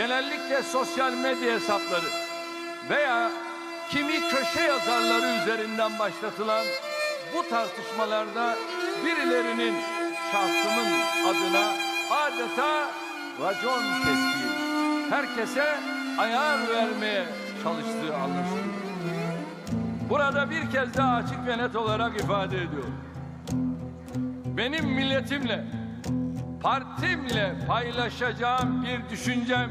genellikle sosyal medya hesapları veya kimi köşe yazarları üzerinden başlatılan bu tartışmalarda birilerinin şahsımın adına adeta racon kestiği, herkese ayar vermeye çalıştığı anlaşılıyor. Burada bir kez daha açık ve net olarak ifade ediyorum. Benim milletimle, partimle paylaşacağım bir düşüncem,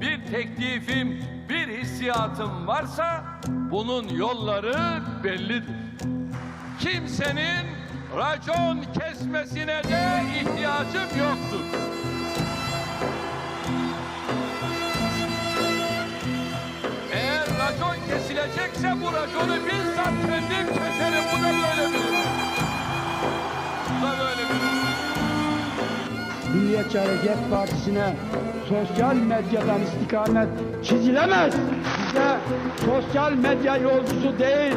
bir teklifim, bir hissiyatım varsa bunun yolları bellidir. Kimsenin racon kesmesine de ihtiyacım yoktur. Eğer racon kesilecekse bu raconu bizzat kendim keserim. Bu da böyle bir. Bu da böyle bir. Milliyetçi Hareket Partisi'ne sosyal medyadan istikamet çizilemez. Bize sosyal medya yolcusu değil,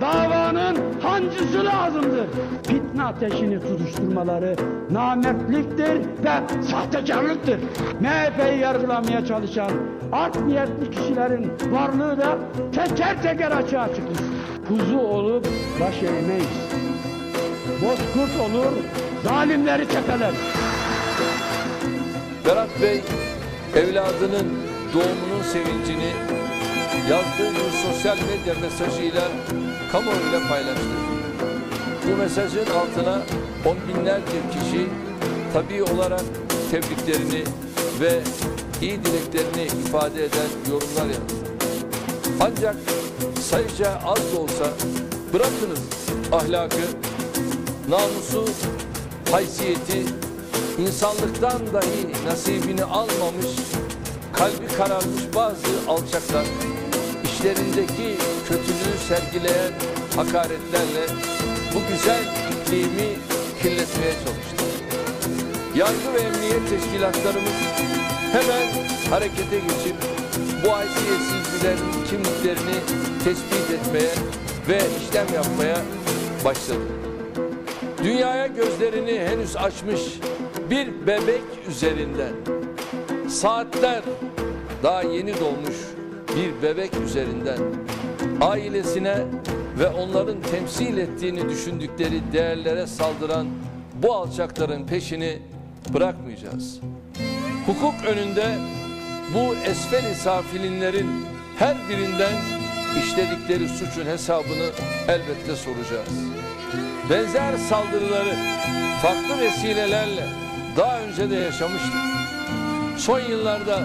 davanın hancısı lazımdır. Fitne ateşini tutuşturmaları namertliktir ve sahtekarlıktır. MHP'yi yargılamaya çalışan art niyetli kişilerin varlığı da teker teker açığa çıkmış. Kuzu olup baş eğmeyiz. Bozkurt olur, zalimleri tepeler. Berat Bey evladının doğumunun sevincini yazdığı bir sosyal medya mesajıyla kamuoyuyla paylaştı. Bu mesajın altına on binlerce kişi tabii olarak tebriklerini ve iyi dileklerini ifade eden yorumlar yaptı. Ancak sayıca az da olsa bırakınız ahlakı, namusu, haysiyeti, insanlıktan dahi nasibini almamış, kalbi kararmış bazı alçaklar, işlerindeki kötülüğü sergileyen hakaretlerle bu güzel iklimi kirletmeye çalıştı. Yargı ve emniyet teşkilatlarımız hemen harekete geçip bu haysiyetsizlerin kimliklerini tespit etmeye ve işlem yapmaya başladı. Dünyaya gözlerini henüz açmış bir bebek üzerinden saatler daha yeni doğmuş bir bebek üzerinden ailesine ve onların temsil ettiğini düşündükleri değerlere saldıran bu alçakların peşini bırakmayacağız. Hukuk önünde bu esfel-i safilinlerin her birinden işledikleri suçun hesabını elbette soracağız. Benzer saldırıları farklı vesilelerle daha önce de yaşamıştık. Son yıllarda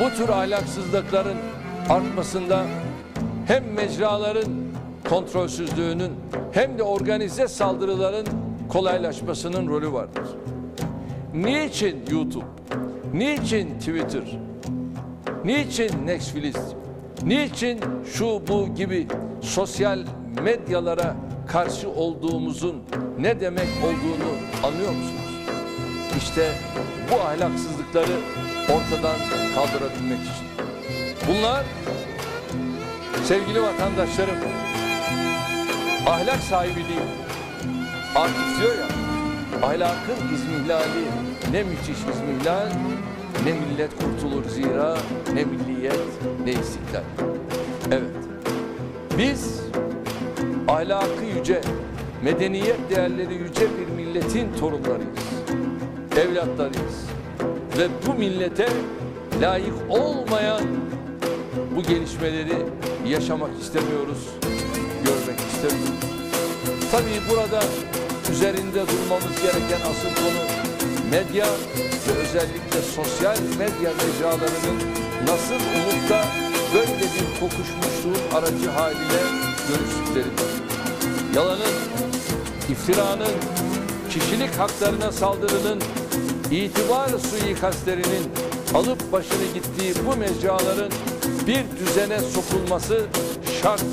bu tür ahlaksızlıkların artmasında hem mecraların kontrolsüzlüğünün hem de organize saldırıların kolaylaşmasının rolü vardır. Niçin YouTube? Niçin Twitter? Niçin Netflix? Niçin şu bu gibi sosyal medyalara karşı olduğumuzun ne demek olduğunu anlıyor musunuz? İşte bu ahlaksızlıkları ortadan kaldırabilmek için. Bunlar sevgili vatandaşlarım ahlak sahibi değil. Akif diyor ya ahlakın izmihlali ne müthiş izmihlal ne millet kurtulur zira ne milliyet ne istiklal. Evet biz ahlakı yüce, medeniyet değerleri yüce bir milletin torunlarıyız. Evlatlarıyız. Ve bu millete layık olmayan bu gelişmeleri yaşamak istemiyoruz, görmek istemiyoruz. Tabii burada üzerinde durmamız gereken asıl konu medya ve özellikle sosyal medya mecralarının nasıl olup böyle bir kokuşmuşluğun aracı haline dönüştükleridir. Yalanın, iftiranın, kişilik haklarına saldırının, itibar suikastlerinin alıp başını gittiği bu mecraların bir düzene sokulması şart